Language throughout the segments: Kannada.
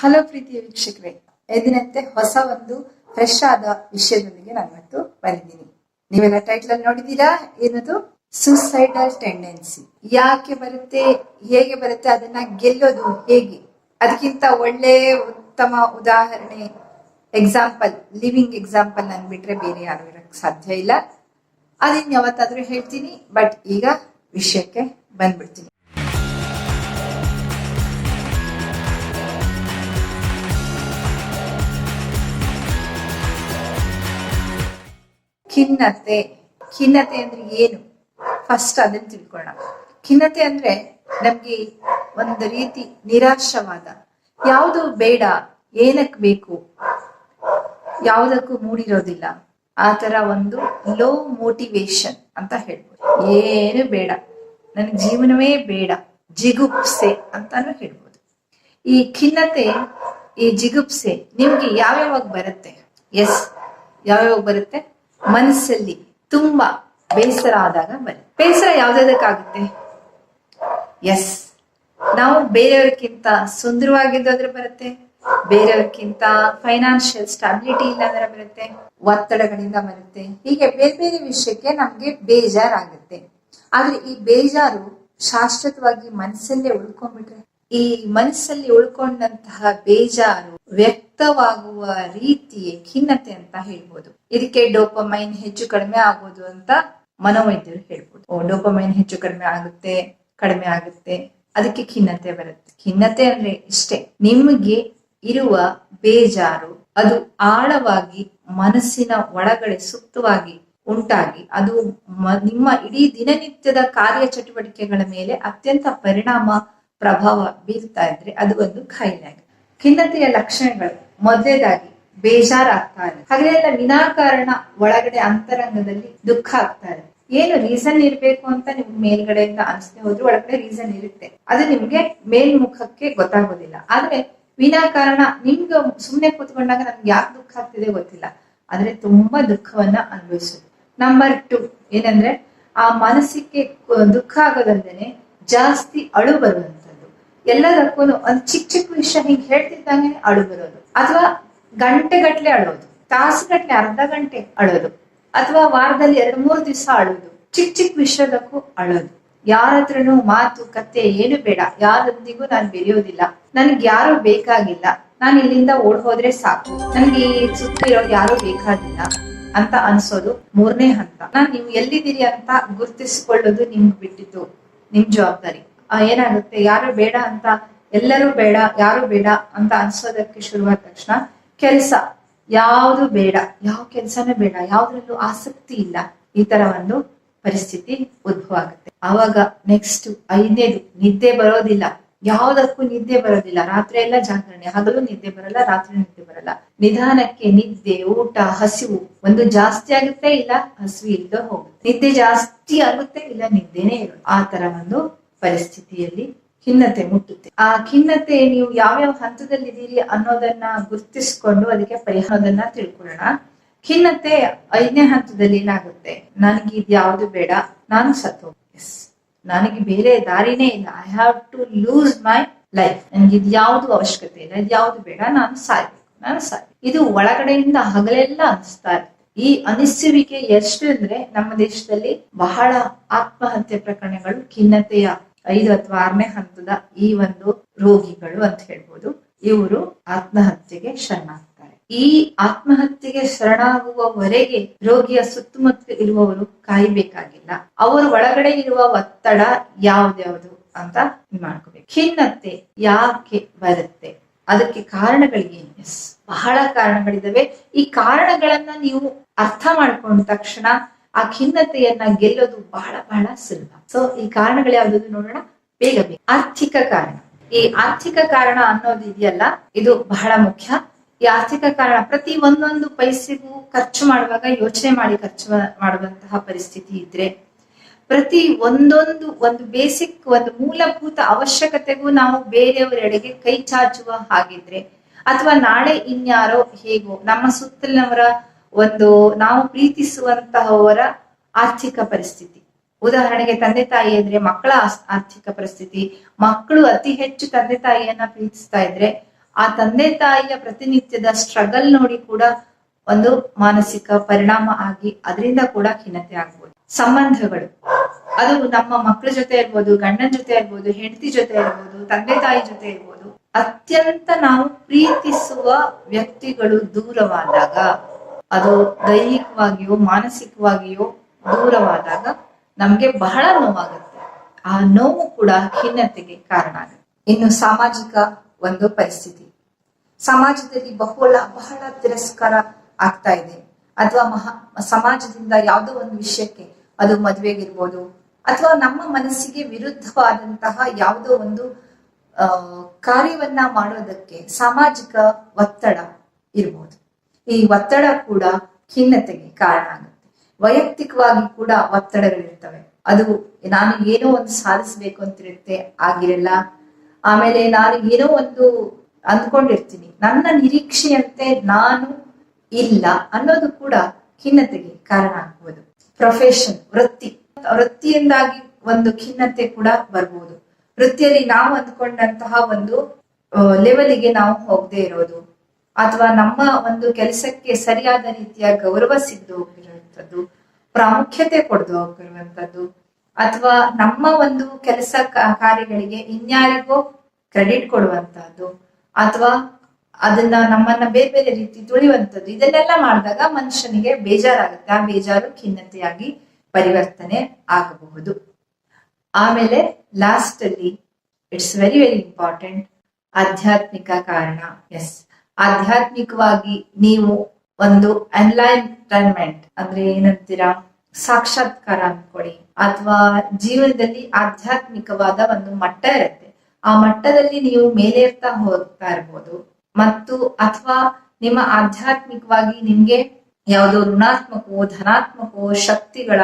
ಹಲೋ ಪ್ರೀತಿಯ ವೀಕ್ಷಕರೇ ಎದಿನಂತೆ ಹೊಸ ಒಂದು ಫ್ರೆಶ್ ಆದ ವಿಷಯದೊಂದಿಗೆ ನಾನು ಇವತ್ತು ಬಂದಿದ್ದೀನಿ. ನೀವೆಲ್ಲ ಟೈಟ್ಲ್ ಅಲ್ಲಿ ನೋಡಿದೀರಾ ಏನದು? ಸುಸೈಡಲ್ ಟೆಂಡೆನ್ಸಿ ಯಾಕೆ ಬರುತ್ತೆ? ಹೇಗೆ ಬರುತ್ತೆ? ಅದನ್ನ ಗೆಲ್ಲೋದು ಹೇಗೆ? ಅದಕ್ಕಿಂತ ಒಳ್ಳೆ ಉತ್ತಮ ಉದಾಹರಣೆ ಎಕ್ಸಾಂಪಲ್ ಲಿವಿಂಗ್ ಎಕ್ಸಾಂಪಲ್ ನನ್ ಬಿಟ್ರೆ ಬೇರೆ ಯಾರು ಇರಕ್ ಸಾಧ್ಯ ಇಲ್ಲ. ಅದನ್ನ ಯಾವತ್ತಾದ್ರೂ ಹೇಳ್ತೀನಿ ಬಟ್ ಈಗ ವಿಷಯಕ್ಕೆ ಬಂದ್ಬಿಡ್ತೀನಿ. ಖಿನ್ನತೆ ಖಿನ್ನತೆ ಅಂದ್ರೆ ಏನು? ಫಸ್ಟ್ ಅದನ್ನ ತಿಳ್ಕೊಳ್ಳೋಣ. ಖಿನ್ನತೆ ಅಂದ್ರೆ ನಮ್ಗೆ ಒಂದು ರೀತಿ ನಿರಾಶವಾದ, ಯಾವುದು ಬೇಡ, ಏನಕ್ ಬೇಕು? ಯಾವುದಕ್ಕೂ ಮೂಡಿರೋದಿಲ್ಲ. ಆ ತರ ಒಂದು ಲೋ ಮೋಟಿವೇಶನ್ ಅಂತ ಹೇಳ್ಬೋದು. ಏನು ಬೇಡ. ನನಗೆ ಜೀವನವೇ ಬೇಡ. ಜಿಗುಪ್ಸೆ ಅಂತಾನು ಹೇಳ್ಬೋದು. ಈ ಖಿನ್ನತೆ, ಈ ಜಿಗುಪ್ಸೆ ನಿಮ್ಗೆ ಯಾವ್ಯಾವಾಗ ಬರುತ್ತೆ? ಎಸ್ ಯಾವ್ಯಾವಾಗ ಬರುತ್ತೆ? ಮನಸ್ಸಲ್ಲಿ ತುಂಬಾ ಬೇಸರ ಆದಾಗ ಬರುತ್ತೆ ಬೇಸರ ಯಾವ್ದಾದಕ್ಕಾಗುತ್ತೆ? ಎಸ್ ನಾವು ಬೇರೆಯವ್ರಿಗಿಂತ ಸುಂದರವಾಗಿದ್ದಾದ್ರೆ ಬರುತ್ತೆ. ಬೇರೆಯವ್ರಿಗಿಂತ ಫೈನಾನ್ಷಿಯಲ್ ಸ್ಟಾಬಿಲಿಟಿ ಇಲ್ಲ ಅಂದ್ರೆ ಬರುತ್ತೆ. ಒತ್ತಡಗಳಿಂದ ಬರುತ್ತೆ. ಹೀಗೆ ಬೇರೆ ಬೇರೆ ವಿಷಯಕ್ಕೆ ನಮ್ಗೆ ಬೇಜಾರಾಗುತ್ತೆ. ಆದ್ರೆ ಈ ಬೇಜಾರು ಶಾಶ್ವತವಾಗಿ ಮನಸ್ಸಲ್ಲೇ ಉಳ್ಕೊಂಡ್ಬಿಟ್ರೆ ಈ ಮನಸ್ಸಲ್ಲಿ ಉಳ್ಕೊಂಡಂತಹ ಬೇಜಾರು ವ್ಯಕ್ತವಾಗುವ ರೀತಿಯೇ ಖಿನ್ನತೆ ಅಂತ ಹೇಳ್ಬೋದು. ಇದಕ್ಕೆ ಡೋಪಮೈನ್ ಹೆಚ್ಚು ಕಡಿಮೆ ಆಗೋದು ಅಂತ ಮನೋವೈದ್ಯರು ಹೇಳ್ಬೋದು. ಡೋಪಮೈನ್ ಹೆಚ್ಚು ಕಡಿಮೆ ಆಗುತ್ತೆ ಕಡಿಮೆ ಆಗುತ್ತೆ. ಅದಕ್ಕೆ ಖಿನ್ನತೆ ಬರುತ್ತೆ. ಖಿನ್ನತೆ ಅಂದ್ರೆ ಇಷ್ಟೇ. ನಿಮಗೆ ಇರುವ ಬೇಜಾರು ಅದು ಆಳವಾಗಿ ಮನಸ್ಸಿನ ಒಳಗಡೆ ಸುಪ್ತವಾಗಿ ಉಂಟಾಗಿ, ಅದು ನಿಮ್ಮ ಇಡೀ ದಿನನಿತ್ಯದ ಕಾರ್ಯ ಚಟುವಟಿಕೆಗಳ ಮೇಲೆ ಅತ್ಯಂತ ಪರಿಣಾಮ ಪ್ರಭಾವ ಬೀರ್ತಾ ಇದ್ರೆ ಅದು ಒಂದು ಖಾಯಿಲೆ ಆಗಿದೆ ಖಿನ್ನತೆಯ ಲಕ್ಷಣಗಳು ಮೊದಲೇದಾಗಿ ಬೇಜಾರಾಗ್ತಾ ಇದೆ ಹಾಗೆಲ್ಲ ವಿನಾಕಾರಣ ಒಳಗಡೆ ಅಂತರಂಗದಲ್ಲಿ ದುಃಖ ಆಗ್ತಾ ಇದೆ ಏನು ರೀಸನ್ ಇರ್ಬೇಕು ಅಂತ ನಿಮ್ಗೆ ಮೇಲ್ಗಡೆಯಿಂದ ಅನಿಸ್ದೆ ಹೋದ್ರೆ ಒಳಗಡೆ ರೀಸನ್ ಇರುತ್ತೆ. ಅದು ನಿಮ್ಗೆ ಮೇಲ್ಮುಖಕ್ಕೆ ಗೊತ್ತಾಗೋದಿಲ್ಲ. ಆದ್ರೆ ವಿನಾಕಾರಣ, ನಿಮ್ಗೆ ಸುಮ್ಮನೆ ಕೂತ್ಕೊಂಡಾಗ ನಮ್ಗೆ ಯಾಕೆ ದುಃಖ ಆಗ್ತಿದೆ ಗೊತ್ತಿಲ್ಲ. ಆದ್ರೆ ತುಂಬಾ ದುಃಖವನ್ನ ಅನುಭವಿಸೋದು. ನಂಬರ್ ಟು ಏನಂದ್ರೆ ಆ ಮನಸ್ಸಿಗೆ ದುಃಖ ಆಗೋದಲ್ದೇನೆ ಜಾಸ್ತಿ ಅಳು ಬರುವಂತದ್ದು ಎಲ್ಲದಕ್ಕೂ ಒಂದು ಚಿಕ್ಕ ಚಿಕ್ಕ ವಿಷಯ ಹಿಂಗ್ ಹೇಳ್ತಿದ್ದಂಗೆ ಅಳು ಬರೋದು ಅಥವಾ ಗಂಟೆಗಟ್ಲೆ ಅಳೋದು ತಾಸುಗಟ್ಲೆ ಅರ್ಧ ಗಂಟೆ ಅಳೋದು ಅಥವಾ ವಾರದಲ್ಲಿ ಎರಡು, ಮೂರು ದಿವಸ ಅಳೋದು ಚಿಕ್ಕ ಚಿಕ್ಕ ವಿಷಯದಕ್ಕೂ ಅಳೋದು ಯಾರ ಮಾತು, ಕತೆ ಏನು ಬೇಡ. ಯಾರೊಂದಿಗೂ ನಾನು ಬೆರೆಯೋದಿಲ್ಲ. ನನ್ಗೆ ಯಾರು ಬೇಕಾಗಿಲ್ಲ. ನಾನು ಇಲ್ಲಿಂದ ಓಡ್ ಹೋದ್ರೆ ಸಾಕು. ನನ್ಗೆ ಈ ಸುತ್ತ ಇರೋದು ಯಾರು ಬೇಕಾಗಿಲ್ಲ ಅಂತ ಅನ್ಸೋದು ಮೂರನೇ ಹಂತ. ನಾನ್ ನೀವು ಎಲ್ಲಿದ್ದೀರಿ ಅಂತ ಗುರುತಿಸಿಕೊಳ್ಳೋದು ನಿಮ್ಗೆ ಬಿಟ್ಟಿದ್ದು. ನಿಮ್ ಜವಾಬ್ದಾರಿ. ಏನಾಗುತ್ತೆ? ಯಾರು ಬೇಡ ಅಂತ, ಎಲ್ಲರೂ ಬೇಡ, ಯಾರು ಬೇಡ ಅಂತ ಅನ್ಸೋದಕ್ಕೆ ಶುರುವಾದ ತಕ್ಷಣ ಕೆಲಸ. ಯಾವುದು ಬೇಡ, ಯಾವ ಕೆಲಸನೇ ಬೇಡ, ಯಾವ್ದ್ರಲ್ಲೂ ಆಸಕ್ತಿ ಇಲ್ಲ, ಈ ತರ ಒಂದು ಪರಿಸ್ಥಿತಿ ಉದ್ಭವ ಆಗುತ್ತೆ. ಆವಾಗ ನೆಕ್ಸ್ಟ್ ಐದನೇದು, ನಿದ್ದೆ ಬರೋದಿಲ್ಲ. ಯಾವ್ದಕ್ಕೂ ನಿದ್ದೆ ಬರೋದಿಲ್ಲ. ರಾತ್ರಿ ಎಲ್ಲ ಜಾಗರಣೆ. ಹಗಲು ನಿದ್ದೆ ಬರಲ್ಲ, ರಾತ್ರಿ ನಿದ್ದೆ ಬರಲ್ಲ. ನಿಧಾನಕ್ಕೆ ನಿದ್ದೆ, ಊಟ, ಹಸಿವು ಒಂದು ಜಾಸ್ತಿ ಆಗುತ್ತೆ ಇಲ್ಲ ಹಸಿವು ಇಲ್ಲದ ಹೋಗುತ್ತೆ. ನಿದ್ದೆ ಜಾಸ್ತಿ ಆಗುತ್ತೆ ಇಲ್ಲ, ನಿದ್ದೆನೇ ಇರೋದು ಆ ತರ ಒಂದು ಪರಿಸ್ಥಿತಿಯಲ್ಲಿ ಖಿನ್ನತೆ ಮುಟ್ಟುತ್ತೆ. ಆ ಖಿನ್ನತೆ ನೀವು ಯಾವ್ಯಾವ ಹಂತದಲ್ಲಿದ್ದೀರಿ ಅನ್ನೋದನ್ನ ಗುರ್ತಿಸ್ಕೊಂಡು ಅದಕ್ಕೆ ಪರಿಹಾರದನ್ನ ತಿಳ್ಕೊಳ್ಳೋಣ. ಖಿನ್ನತೆ ಐದನೇ ಹಂತದಲ್ಲಿ ಏನಾಗುತ್ತೆ? ನನಗೆ ಇದು ಯಾವುದು ಬೇಡ, ನಾನು ಸತ್ತು ಎಸ್ ನನಗೆ ಬೇರೆ ದಾರಿನೇ ಇಲ್ಲ. I have to lose my life ನನಗೆ ಇದು ಯಾವುದು ಅವಶ್ಯಕತೆ ಇಲ್ಲ. ಇದು ಯಾವುದು ಬೇಡ, ನಾನು ಸಾಯ್ಬೇಕು. ನಾನು ಸಾಯ್ ಇದು ಒಳಗಡೆಯಿಂದ ಹಗಲೆಲ್ಲ ಅನಿಸ್ತಾ ಇರುತ್ತೆ. ಈ ಅನಿಸುವಿಕೆ ಎಷ್ಟು ಅಂದ್ರೆ ನಮ್ಮ ದೇಶದಲ್ಲಿ ಬಹಳ ಆತ್ಮಹತ್ಯೆ ಪ್ರಕರಣಗಳು ಖಿನ್ನತೆಯ ಐದು ಅಥವಾ ಆರನೇ ಹಂತದ ಈ ಒಂದು ರೋಗಿಗಳು ಅಂತ ಹೇಳ್ಬೋದು. ಇವರು ಆತ್ಮಹತ್ಯೆಗೆ ಶರಣಾಗ್ತಾರೆ. ಈ ಆತ್ಮಹತ್ಯೆಗೆ ಶರಣಾಗುವವರೆಗೆ ರೋಗಿಯ ಸುತ್ತಮುತ್ತ ಇರುವವರು ಕಾಯ್ಬೇಕಾಗಿಲ್ಲ. ಅವರ ಒಳಗಡೆ ಇರುವ ಒತ್ತಡ ಯಾವ್ದ್ಯಾವ್ದು ಅಂತ ಮಾಡ್ಕೋಬೇಕು. ಖಿನ್ನತೆ ಯಾಕೆ ಬರುತ್ತೆ? ಅದಕ್ಕೆ ಕಾರಣಗಳು ಏನು ಬಹಳ ಕಾರಣಗಳಿದಾವೆ. ಈ ಕಾರಣಗಳನ್ನ ನೀವು ಅರ್ಥ ಮಾಡ್ಕೊಂಡ ತಕ್ಷಣ ಆ ಖಿನ್ನತೆಯನ್ನ ಗೆಲ್ಲೋದು ಬಹಳ ಬಹಳ ಸುಲಭ. ಸೊ ಈ ಕಾರಣಗಳು ಯಾವ್ದು ನೋಡೋಣ? ಬೇಗ ಬೇಗ. ಆರ್ಥಿಕ ಕಾರಣ. ಈ ಆರ್ಥಿಕ ಕಾರಣ ಅನ್ನೋದು ಇದೆಯಲ್ಲ, ಇದು ಬಹಳ ಮುಖ್ಯ. ಈ ಆರ್ಥಿಕ ಕಾರಣ ಪ್ರತಿ ಒಂದೊಂದು ಪೈಸೆಗೂ ಖರ್ಚು ಮಾಡುವಾಗ, ಯೋಚನೆ ಮಾಡಿ ಖರ್ಚು ಮಾಡುವಂತಹ ಪರಿಸ್ಥಿತಿ ಇದ್ರೆ, ಪ್ರತಿ ಒಂದೊಂದು, ಒಂದು ಬೇಸಿಕ್ ಒಂದು ಮೂಲಭೂತ ಅವಶ್ಯಕತೆಗೂ ನಾವು ಬೇರೆಯವರೆಡೆಗೆ ಕೈ ಚಾಚುವ ಹಾಗಿದ್ರೆ, ಅಥವಾ ನಾಳೆ ಇನ್ಯಾರೋ ಹೇಗೋ, ನಮ್ಮ ಸುತ್ತಲಿನವರ ಒಂದು ನಾವು ಪ್ರೀತಿಸುವಂತಹವರ ಆರ್ಥಿಕ ಪರಿಸ್ಥಿತಿ. ಉದಾಹರಣೆಗೆ ತಂದೆ ತಾಯಿ ಅಂದ್ರೆ ಮಕ್ಕಳ ಆರ್ಥಿಕ ಪರಿಸ್ಥಿತಿ. ಮಕ್ಕಳು ಅತಿ ಹೆಚ್ಚು ತಂದೆ ತಾಯಿಯನ್ನ ಪ್ರೀತಿಸ್ತಾ ಇದ್ರೆ ಆ ತಂದೆ ತಾಯಿಯ ಪ್ರತಿನಿತ್ಯದ ಸ್ಟ್ರಗಲ್ ನೋಡಿ ಕೂಡ ಒಂದು ಮಾನಸಿಕ ಪರಿಣಾಮ ಆಗಿ ಅದರಿಂದ ಕೂಡ ಖಿನ್ನತೆ ಆಗ್ಬೋದು. ಸಂಬಂಧಗಳು. ಅದು ನಮ್ಮ ಮಕ್ಕಳ ಜೊತೆ ಇರ್ಬೋದು, ಗಂಡನ ಜೊತೆ ಇರ್ಬೋದು, ಹೆಂಡತಿ ಜೊತೆ ಇರ್ಬೋದು, ತಂದೆ ತಾಯಿ ಜೊತೆ ಇರ್ಬೋದು. ಅತ್ಯಂತ ನಾವು ಪ್ರೀತಿಸುವ ವ್ಯಕ್ತಿಗಳು ದೂರವಾದಾಗ ಅದು ದೈಹಿಕವಾಗಿಯೋ, ಮಾನಸಿಕವಾಗಿಯೋ ದೂರವಾದಾಗ ನಮ್ಗೆ ಬಹಳ ನೋವಾಗುತ್ತೆ. ಆ ನೋವು ಕೂಡ ಖಿನ್ನತೆಗೆ ಕಾರಣ ಆಗುತ್ತೆ. ಇನ್ನು ಸಾಮಾಜಿಕ ಒಂದು ಪರಿಸ್ಥಿತಿ. ಸಮಾಜದಲ್ಲಿ ಬಹುಳ, ಬಹಳ ತಿರಸ್ಕಾರ ಆಗ್ತಾ ಇದೆ. ಅಥವಾ ಮಹಾ, ಸಮಾಜದಿಂದ ಯಾವುದೋ ಒಂದು ವಿಷಯಕ್ಕೆ ಅದು ಮದುವೆಗಿರ್ಬೋದು, ಅಥವಾ ನಮ್ಮ ಮನಸ್ಸಿಗೆ ವಿರುದ್ಧವಾದಂತಹ ಯಾವುದೋ ಒಂದು ಕಾರ್ಯವನ್ನ ಮಾಡೋದಕ್ಕೆ ಸಾಮಾಜಿಕ ಒತ್ತಡ ಇರ್ಬೋದು. ಈ ಒತ್ತಡ ಕೂಡ ಖಿನ್ನತೆಗೆ ಕಾರಣ ಆಗುತ್ತೆ. ವೈಯಕ್ತಿಕವಾಗಿ ಕೂಡ ಒತ್ತಡಗಳಿರ್ತವೆ. ಅದು ನಾನು ಏನೋ ಒಂದು ಸಾಧಿಸ್ಬೇಕು ಅಂತಿರುತ್ತೆ ಆಗಿರಲ್ಲ. ಆಮೇಲೆ ನಾನು ಏನೋ ಒಂದು ಅಂದ್ಕೊಂಡಿರ್ತೀನಿ. ನನ್ನ ನಿರೀಕ್ಷೆಯಂತೆ ನಾನು ಇಲ್ಲ ಅನ್ನೋದು ಕೂಡ ಖಿನ್ನತೆಗೆ ಕಾರಣ ಆಗ್ಬೋದು. ಪ್ರೊಫೆಷನ್ ವೃತ್ತಿ. ವೃತ್ತಿಯಿಂದಾಗಿ ಒಂದು ಖಿನ್ನತೆ ಕೂಡ ಬರ್ಬೋದು. ವೃತ್ತಿಯಲ್ಲಿ ನಾವು ಅಂದ್ಕೊಂಡಂತಹ ಒಂದು ಲೆವೆಲಿಗೆ ನಾವು ಹೋಗದೆ ಇರೋದು. ಅಥವಾ ನಮ್ಮ ಒಂದು ಕೆಲಸಕ್ಕೆ ಸರಿಯಾದ ರೀತಿಯ ಗೌರವ ಸಿಗದೆ ಹೋಗಿರುವಂಥದ್ದು ಪ್ರಾಮುಖ್ಯತೆ ಕೊಡದು ಹೋಗಿರುವಂಥದ್ದು ಅಥವಾ ನಮ್ಮ ಒಂದು ಕೆಲಸ ಕಾರ್ಯಗಳಿಗೆ ಇನ್ಯಾರಿಗೋ ಕ್ರೆಡಿಟ್ ಕೊಡುವಂತಹದ್ದು ಅಥವಾ ಅದನ್ನ ನಮ್ಮನ್ನ ಬೇರೆ ಬೇರೆ ರೀತಿ ತುಳಿಯುವಂಥದ್ದು, ಇದನ್ನೆಲ್ಲ ಮಾಡಿದಾಗ ಮನುಷ್ಯನಿಗೆ ಬೇಜಾರಾಗುತ್ತೆ. ಆ ಬೇಜಾರು ಖಿನ್ನತೆಯಾಗಿ ಪರಿವರ್ತನೆ ಆಗಬಹುದು. ಆಮೇಲೆ ಲಾಸ್ಟ್ ಅಲ್ಲಿ ಇಟ್ಸ್ ವೆರಿ ವೆರಿ ಇಂಪಾರ್ಟೆಂಟ್ ಆಧ್ಯಾತ್ಮಿಕ ಕಾರಣ. ಎಸ್ ಆಧ್ಯಾತ್ಮಿಕವಾಗಿ ನೀವು ಒಂದು ಎನ್ಲೈನ್ಮೆಂಟ್ ಅಂದ್ರೆ ಏನಂತೀರಾ? ಸಾಕ್ಷಾತ್ಕಾರ ಅನ್ಕೊಳ್ಳಿ. ಅಥವಾ ಜೀವನದಲ್ಲಿ ಆಧ್ಯಾತ್ಮಿಕವಾದ ಒಂದು ಮಟ್ಟ ಇರುತ್ತೆ. ಆ ಮಟ್ಟದಲ್ಲಿ ನೀವು ಮೇಲೇರ್ತಾ ಹೋಗ್ತಾ ಇರ್ಬೋದು. ಮತ್ತು ಅಥವಾ ನಿಮ್ಮ ಆಧ್ಯಾತ್ಮಿಕವಾಗಿ ನಿಮ್ಗೆ ಯಾವುದೋ ಋಣಾತ್ಮಕವೋ, ಧನಾತ್ಮಕವೋ ಶಕ್ತಿಗಳ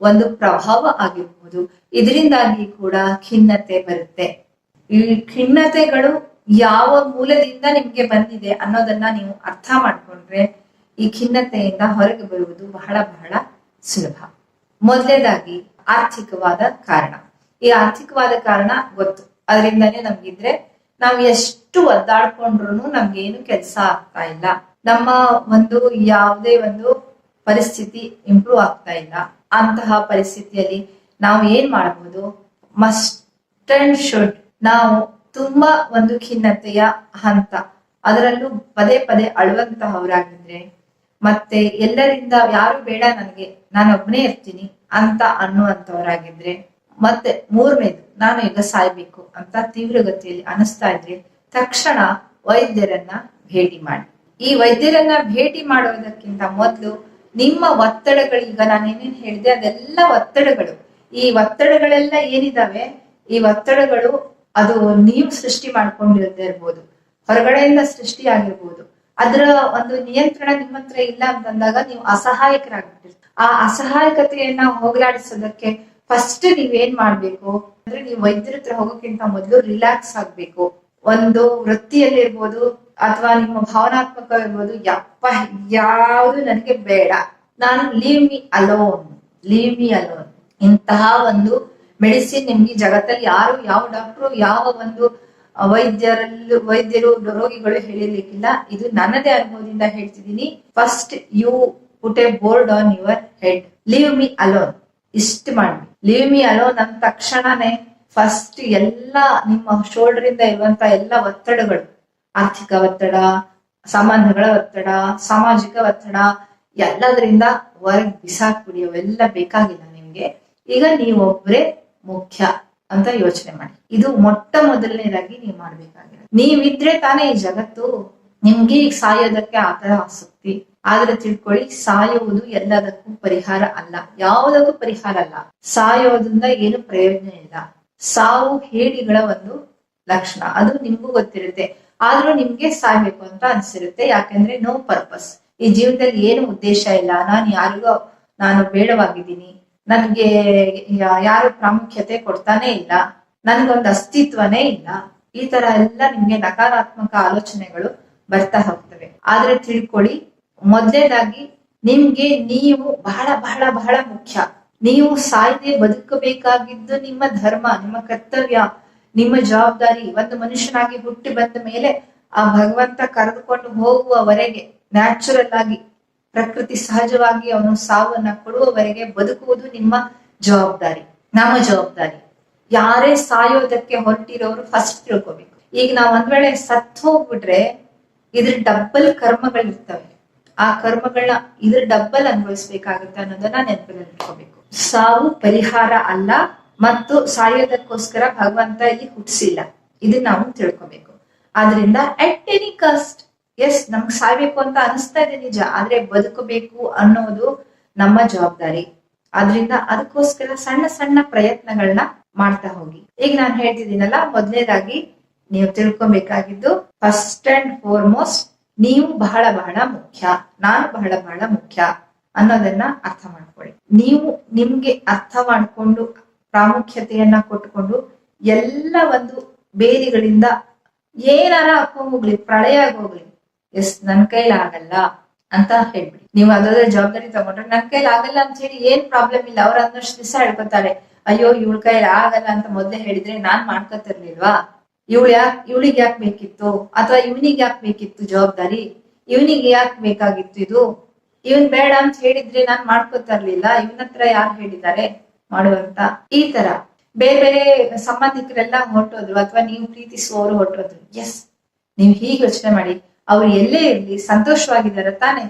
ಒಂದು ಪ್ರಭಾವ ಆಗಿರ್ಬೋದು. ಇದರಿಂದಾಗಿ ಕೂಡ ಖಿನ್ನತೆ ಬರುತ್ತೆ. ಈ ಖಿನ್ನತೆಗಳು ಯಾವ ಮೂಲದಿಂದ ನಿಮ್ಗೆ ಬಂದಿದೆ ಅನ್ನೋದನ್ನ ನೀವು ಅರ್ಥ ಮಾಡ್ಕೊಂಡ್ರೆ ಈ ಖಿನ್ನತೆಯಿಂದ ಹೊರಗೆ ಬರುವುದು ಬಹಳ ಬಹಳ ಸುಲಭ. ಮೊದಲನೇದಾಗಿ ಆರ್ಥಿಕವಾದ ಕಾರಣ. ಈ ಆರ್ಥಿಕವಾದ ಕಾರಣ ಗೊತ್ತು. ಅದರಿಂದಾನೇ ನಮ್ಗಿದ್ರೆ ನಾವ್ ಎಷ್ಟು ಒದ್ದಾಡ್ಕೊಂಡ್ರು ನಮ್ಗೆ ಏನು ಕೆಲಸ ಆಗ್ತಾ ಇಲ್ಲ. ನಮ್ಮ ಒಂದು ಯಾವುದೇ ಒಂದು ಪರಿಸ್ಥಿತಿ ಇಂಪ್ರೂವ್ ಆಗ್ತಾ ಇಲ್ಲ. ಅಂತಹ ಪರಿಸ್ಥಿತಿಯಲ್ಲಿ ನಾವು ಏನ್ ಮಾಡಬಹುದು ಮಸ್ಟ್ ಅಂಡ್ ಶುಡ್ ನಾವು ತುಂಬಾ ಒಂದು ಖಿನ್ನತೆಯ ಹಂತ. ಅದರಲ್ಲೂ ಪದೇ ಪದೇ ಅಳುವಂತಹವರಾಗಿದ್ರೆ, ಮತ್ತೆ ಎಲ್ಲರಿಂದ ಯಾರು ಬೇಡ ನನಗೆ ನಾನು ಒಬ್ಬನೇ ಇರ್ತೀನಿ ಅಂತ ಅನ್ನುವಂತವರಾಗಿದ್ರೆ ಮತ್ತೆ ಮೂರನೇದು, ನಾನು ಈಗ ಸಾಯ್ಬೇಕು ಅಂತ ತೀವ್ರಗತಿಯಲ್ಲಿ ಅನಿಸ್ತಾ ಇದ್ರೆ, ತಕ್ಷಣ ವೈದ್ಯರನ್ನ ಭೇಟಿ ಮಾಡಿ. ಈ ವೈದ್ಯರನ್ನ ಭೇಟಿ ಮಾಡೋದಕ್ಕಿಂತ ಮೊದಲು ನಿಮ್ಮ ಒತ್ತಡಗಳು, ಈಗ ನಾನು ಏನೇನು ಹೇಳಿದೆ ಅದೆಲ್ಲ ಒತ್ತಡಗಳು. ಈ ಒತ್ತಡಗಳೆಲ್ಲ ಏನಿದಾವೆ? ಈ ಒತ್ತಡಗಳು ಅದು ನೀವು ಸೃಷ್ಟಿ ಮಾಡ್ಕೊಂಡಿರದೇ ಇರ್ಬೋದು. ಹೊರಗಡೆಯಿಂದ ಸೃಷ್ಟಿ ಆಗಿರ್ಬೋದು. ಅದರ ಒಂದು ನಿಯಂತ್ರಣ ನಿಮ್ಮ ಹತ್ರ ಇಲ್ಲ ಅಂತಂದಾಗ ನೀವು ಅಸಹಾಯಕರಾಗ್ಬಿಟ್ಟಿರ್ತೀರಿ. ಆ ಅಸಹಾಯಕತೆಯನ್ನ ಹೋಗಲಾಡಿಸೋದಕ್ಕೆ ಫಸ್ಟ್ ನೀವೇನ್ ಮಾಡ್ಬೇಕು? ಅಂದ್ರೆ ನೀವು ವೈದ್ಯರ ಹತ್ರ ಹೋಗೋಕ್ಕಿಂತ ಮೊದಲು ರಿಲ್ಯಾಕ್ಸ್ ಆಗ್ಬೇಕು. ಒಂದು ವೃತ್ತಿಯಲ್ಲಿರ್ಬೋದು ಅಥವಾ ನಿಮ್ಮ ಭಾವನಾತ್ಮಕ ಇರ್ಬೋದು ಯಪ್ಪ ಯಾವುದು ನನಗೆ ಬೇಡ. ನಾನು leave me alone leave me alone ಇಂತಹ ಒಂದು ಮೆಡಿಸಿನ್ ನಿಮ್ಗೆ ಜಗತ್ತಲ್ಲಿ ಯಾರು, ಯಾವ ಡಾಕ್ಟ್ರು, ಯಾವ ಒಂದು ವೈದ್ಯರಲ್ಲೂ, ವೈದ್ಯರು, ರೋಗಿಗಳು ಹೇಳಿರ್ಲಿಕ್ಕಿಲ್ಲ. ಇದು ನನ್ನದೇ ಅನುಭವದಿಂದ ಹೇಳ್ತಿದ್ದೀನಿ. First you put a board on your head leave me alone ಇಷ್ಟ ಮಾಡಿ ಲೀವ್ ಮಿ ಅಲೋನ್ ಅಂದ ತಕ್ಷಣನೇ ಫಸ್ಟ್ ಎಲ್ಲ ನಿಮ್ಮ ಶೋಲ್ಡರ್ ಇಂದ ಇರುವಂತ ಎಲ್ಲ ಒತ್ತಡಗಳು, ಆರ್ಥಿಕ ಒತ್ತಡ, ಸಂಬಂಧಗಳ ಒತ್ತಡ, ಸಾಮಾಜಿಕ ಒತ್ತಡ, ಎಲ್ಲದರಿಂದ ಹೊರಗೆ ಬಿಸಾಕ್ಬಿಡಿ. ಅವೆಲ್ಲ ಬೇಕಾಗಿಲ್ಲ ನಿಮ್ಗೆ. ಈಗ ನೀವೊಬ್ರೇ ಮುಖ್ಯ ಅಂತ ಯೋಚನೆ ಮಾಡಿ. ಇದು ಮೊಟ್ಟ ಮೊದಲನೇದಾಗಿ ನೀವು ಮಾಡ್ಬೇಕಾಗಿರೋದು. ನೀವಿದ್ರೆ ತಾನೇ ಈ ಜಗತ್ತು ನಿಮ್ಗೆ ಈಗ ಸಾಯೋದಕ್ಕೆ ಆತರ ಆಸಕ್ತಿ. ಆದ್ರೆ ತಿಳ್ಕೊಳ್ಳಿ, ಸಾಯುವುದು ಎಲ್ಲದಕ್ಕೂ ಪರಿಹಾರ ಅಲ್ಲ. ಯಾವುದಕ್ಕೂ ಪರಿಹಾರ ಅಲ್ಲ. ಸಾಯೋದ್ರಿಂದ ಏನು ಪ್ರಯೋಜನ ಇಲ್ಲ. ಸಾವು ಹೇಳಿಗಳ ಒಂದು ಲಕ್ಷಣ. ಅದು ನಿಮ್ಗೂ ಗೊತ್ತಿರುತ್ತೆ. ಆದ್ರೂ ನಿಮ್ಗೆ ಸಾಯ್ಬೇಕು ಅಂತ ಅನ್ಸಿರುತ್ತೆ. ಯಾಕಂದ್ರೆ ನೋ ಪರ್ಪಸ್ ಈ ಜೀವನದಲ್ಲಿ ಏನು ಉದ್ದೇಶ ಇಲ್ಲ. ನಾನು ಯಾರಿಗೋ, ನಾನು ಬೇಡವಾಗಿದ್ದೀನಿ. ನನ್ಗೆ ಯಾರು ಪ್ರಾಮುಖ್ಯತೆ ಕೊಡ್ತಾನೆ ಇಲ್ಲ, ನನ್ಗೊಂದು ಅಸ್ತಿತ್ವನೇ ಇಲ್ಲ, ಈ ತರ ಎಲ್ಲ ನಿಮ್ಗೆ ನಕಾರಾತ್ಮಕ ಆಲೋಚನೆಗಳು ಬರ್ತಾ ಹೋಗ್ತವೆ. ಆದ್ರೆ ತಿಳ್ಕೊಳ್ಳಿ ಮೊದಲನೇದಾಗಿ ನಿಮ್ಗೆ ನೀವು ಬಹಳ ಬಹಳ ಬಹಳ ಮುಖ್ಯ. ನೀವು ಸಾಯ್ದೆ ಬದುಕಬೇಕಾಗಿದ್ದು ನಿಮ್ಮ ಧರ್ಮ, ನಿಮ್ಮ ಕರ್ತವ್ಯ, ನಿಮ್ಮ ಜವಾಬ್ದಾರಿ. ಒಂದು ಮನುಷ್ಯನಾಗಿ ಹುಟ್ಟಿ ಬಂದ ಮೇಲೆ ಆ ಭಗವಂತ ಕರೆದುಕೊಂಡು ಹೋಗುವವರೆಗೆ ನ್ಯಾಚುರಲ್ ಆಗಿ ಪ್ರಕೃತಿ ಸಹಜವಾಗಿ ಅವನು ಸಾವನ್ನ ಕೊಡುವವರೆಗೆ ಬದುಕುವುದು ನಿಮ್ಮ ಜವಾಬ್ದಾರಿ, ನಮ್ಮ ಜವಾಬ್ದಾರಿ. ಯಾರೇ ಸಾಯೋದಕ್ಕೆ ಹೊರಟಿರೋರು ಫಸ್ಟ್ ತಿಳ್ಕೊಬೇಕು. ಈಗ ನಾವ್ ಒಂದ್ ವೇಳೆ ಸತ್ ಹೋಗ್ಬಿಟ್ರೆ ಇದ್ರ ಡಬ್ಬಲ್ ಕರ್ಮಗಳಿರ್ತವೆ ಆ ಕರ್ಮಗಳನ್ನ ಇದ್ರ ಡಬ್ಬಲ್ ಅನುಭವಿಸ್ಬೇಕಾಗುತ್ತೆ ಅನ್ನೋದನ್ನ ನೆನಪಿನಲ್ಲಿ ಇಟ್ಕೋಬೇಕು. ಸಾವು ಪರಿಹಾರ ಅಲ್ಲ ಮತ್ತು ಸಾಯೋದಕ್ಕೋಸ್ಕರ ಭಗವಂತ ಇಲ್ಲಿ ಹುಟ್ಟಿಸಿಲ್ಲ ಇದನ್ನ ನಾವು ತಿಳ್ಕೊಬೇಕು. ಆದ್ರಿಂದ ಅಟ್ ಎನಿ ಕಾಸ್ಟ್ ಎಸ್, ನಮ್ಗೆ ಸಾಯ್ಬೇಕು ಅಂತ ಅನಿಸ್ತಾ ಇದೆ ನಿಜ. ಆದ್ರೆ ಬದುಕಬೇಕು ಅನ್ನೋದು ನಮ್ಮ ಜವಾಬ್ದಾರಿ. ಆದ್ರಿಂದ ಅದಕ್ಕೋಸ್ಕರ ಸಣ್ಣ ಸಣ್ಣ ಪ್ರಯತ್ನಗಳನ್ನ ಮಾಡ್ತಾ ಹೋಗಿ. ಈಗ ನಾನು ಹೇಳ್ತಿದ್ದೀನಲ್ಲ ಮೊದಲನೇದಾಗಿ ನೀವು ತಿಳ್ಕೊಬೇಕಾಗಿದ್ದು ಫಸ್ಟ್ ಅಂಡ್ ಫೋರ್ಮೋಸ್ಟ್ ನೀವು ಬಹಳ ಬಹಳ ಮುಖ್ಯ. ನಾನು ಬಹಳ ಬಹಳ ಮುಖ್ಯ ಅನ್ನೋದನ್ನ ಅರ್ಥ ಮಾಡ್ಕೊಳ್ಳಿ. ನೀವು ನಿಮ್ಗೆ ಅರ್ಥ ಮಾಡ್ಕೊಂಡು ಪ್ರಾಮುಖ್ಯತೆಯನ್ನ ಕೊಟ್ಟುಕೊಂಡು ಎಲ್ಲ ಒಂದು ಬೇರಿಗಳಿಂದ ಏನಾರ ಹೋಗ್ಲಿ, ಪ್ರಳಯ ಹೋಗ್ಲಿ ಎಸ್, ನನ್ ಆಗಲ್ಲ ಅಂತ ಹೇಳ್ಬಿಡಿ. ನೀವು ಅದಾದ್ರೆ ಜವಾಬ್ದಾರಿ ತಗೊಂಡ್ರೆ ನನ್ ಕೈಲಿ ಆಗಲ್ಲ ಅಂತ ಹೇಳಿ ಏನ್ ಪ್ರಾಬ್ಲಮ್ ಇಲ್ಲ, ಅವ್ರ ಅನ್ನಷ್ಟು ದಿವಸ ಹೇಳ್ಕೊತಾರೆ ಅಯ್ಯೋ, ಇವಳ ಕೈಲಿ ಆಗಲ್ಲ ಅಂತ ಮೊದ್ಲೇ ಹೇಳಿದ್ರೆ ನಾನ್ ಮಾಡ್ಕೊತಿರ್ಲಿಲ್ವಾ? ಇವಳು ಯಾಕೆ, ಇವಳಿಗೆ ಯಾಕೆ ಬೇಕಿತ್ತು? ಅಥವಾ ಇವನಿಗೆ ಯಾಕೆ ಬೇಕಿತ್ತು ಜವಾಬ್ದಾರಿ? ಇವನಿಗೆ ಯಾಕೆ ಬೇಕಾಗಿತ್ತು ಇದು? ಇವನ್ ಬೇಡ ಅಂತ ಹೇಳಿದ್ರೆ ನಾನ್ ಮಾಡ್ಕೊತಾ ಇರ್ಲಿಲ್ಲ ಇವನ ಹತ್ರ ಯಾರು ಹೇಳಿದ್ದಾರೆ? ಮಾಡುವಂತ ಈ ತರ. ಬೇರೆ ಬೇರೆ ಸಂಬಂಧಿಕರೆಲ್ಲ ಹೊರಟೋದ್ರು, ಅಥವಾ ನೀವು ಪ್ರೀತಿಸುವವರು ಹೊರಟೋದ್ರು. ಎಸ್, ನೀವು ಹೀಗೆ ಯೋಚನೆ ಮಾಡಿ. ಅವ್ರು ಎಲ್ಲೇ ಇರ್ಲಿ, ಸಂತೋಷವಾಗಿದ್ದಾರೆ ತಾನೆ?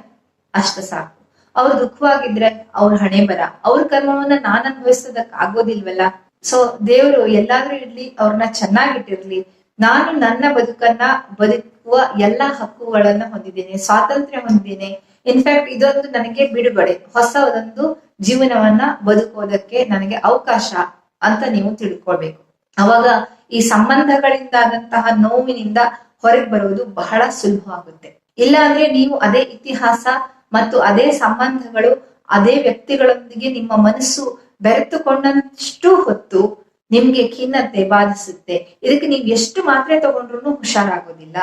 ಅಷ್ಟ ಸಾಕು. ಅವ್ರು ದುಃಖವಾಗಿದ್ರೆ ಅವ್ರ ಹಣೆ ಬರ. ಅವ್ರ ಕರ್ಮವನ್ನ ನಾನ್ ಅನುಭವಿಸೋದಕ್ ಆಗೋದಿಲ್ವಲ್ಲ ಸೊ ದೇವರು ಎಲ್ಲಾದ್ರೂ ಇರ್ಲಿ, ಅವ್ರನ್ನ ಚೆನ್ನಾಗಿಟ್ಟಿರ್ಲಿ. ನಾನು ನನ್ನ ಬದುಕನ್ನ ಬದುಕುವ ಎಲ್ಲಾ ಹಕ್ಕುಗಳನ್ನ ಹೊಂದಿದ್ದೇನೆ, ಸ್ವಾತಂತ್ರ್ಯ ಹೊಂದಿದ್ದೇನೆ. ಇನ್ಫ್ಯಾಕ್ಟ್ ಇದೊಂದು ನನಗೆ ಬಿಡುಗಡೆ, ಹೊಸ ಒಂದು ಜೀವನವನ್ನ ಬದುಕೋದಕ್ಕೆ ನನಗೆ ಅವಕಾಶ ಅಂತ ನೀವು ತಿಳ್ಕೊಳ್ಬೇಕು. ಅವಾಗ ಈ ಸಂಬಂಧಗಳಿಂದ ಆದಂತಹ ನೋವಿನಿಂದ ಹೊರಗೆ ಬರೋದು ಬಹಳ ಸುಲಭ ಆಗುತ್ತೆ. ಇಲ್ಲ ಅಂದ್ರೆ ನೀವು ಅದೇ ಇತಿಹಾಸ ಮತ್ತು ಅದೇ ಸಂಬಂಧಗಳು, ಅದೇ ವ್ಯಕ್ತಿಗಳೊಂದಿಗೆ ನಿಮ್ಮ ಮನಸ್ಸು ಬೆರೆತುಕೊಂಡಷ್ಟು ಹೊತ್ತು ನಿಮ್ಗೆ ಖಿನ್ನತೆ ಬಾಧಿಸುತ್ತೆ. ಇದಕ್ಕೆ ನೀವು ಎಷ್ಟು ಮಾತ್ರೆ ತಗೊಂಡ್ರು ಹುಷಾರಾಗೋದಿಲ್ಲ.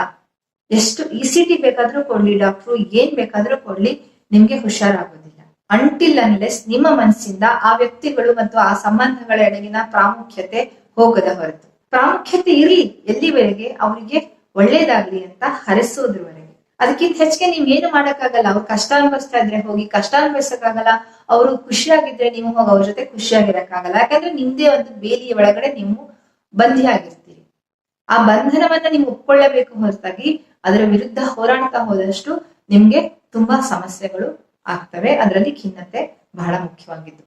ಎಷ್ಟು ಇ ಸಿ ಟಿ ಬೇಕಾದ್ರೂ ಕೊಡ್ಲಿ, ಡಾಕ್ಟ್ರು ಏನ್ ಬೇಕಾದ್ರೂ ಕೊಡ್ಲಿ, ನಿಮ್ಗೆ ಹುಷಾರಾಗೋದಿಲ್ಲ. ಅಂಟಿಲ್ ಅನ್ಲೆಸ್ ನಿಮ್ಮ ಮನಸ್ಸಿಂದ ಆ ವ್ಯಕ್ತಿಗಳು ಮತ್ತು ಆ ಸಂಬಂಧಗಳ ಎಡಗಿನ ಪ್ರಾಮುಖ್ಯತೆ ಹೋಗದ ಹೊರತು. ಪ್ರಾಮುಖ್ಯತೆ ಇರಲಿ ಎಲ್ಲಿವರೆಗೆ, ಅವರಿಗೆ ಒಳ್ಳೇದಾಗ್ಲಿ ಅಂತ ಹರಿಸೋದ್ರವರೆಗೆ. ಅದಕ್ಕಿಂತ ಹೆಚ್ಚಿಗೆ ನೀವ್ ಏನು ಮಾಡಕ್ಕಾಗಲ್ಲ, ಅವ್ರು ಕಷ್ಟ ಅನುಭವಿಸ್ತಾ ಇದ್ರೆ ಹೋಗಿ ಕಷ್ಟ ಅನುಭವಿಸಕ್ಕಾಗಲ್ಲ, ಅವರು ಖುಷಿಯಾಗಿದ್ರೆ ನೀವು ಹೋಗಿ ಅವ್ರ ಜೊತೆ ಖುಷಿಯಾಗಿರಕ್ಕಾಗಲ್ಲ. ಯಾಕಂದ್ರೆ ನಿಮ್ದೇ ಒಂದು ಬೇಲಿಯ ಒಳಗಡೆ ನೀವು ಬಂಧಿ ಆಗಿರ್ತೀರಿ ಆ ಬಂಧನವನ್ನ ನೀವು ಒಪ್ಕೊಳ್ಳಬೇಕು ಹೊರತಾಗಿ ಅದರ ವಿರುದ್ಧ ಹೋರಾಡ್ತಾ ಹೋದಷ್ಟು ನಿಮ್ಗೆ ತುಂಬಾ ಸಮಸ್ಯೆಗಳು ಆಗ್ತವೆ. ಅದರಲ್ಲಿ ಖಿನ್ನತೆ ಬಹಳ ಮುಖ್ಯವಾಗಿದ್ದು.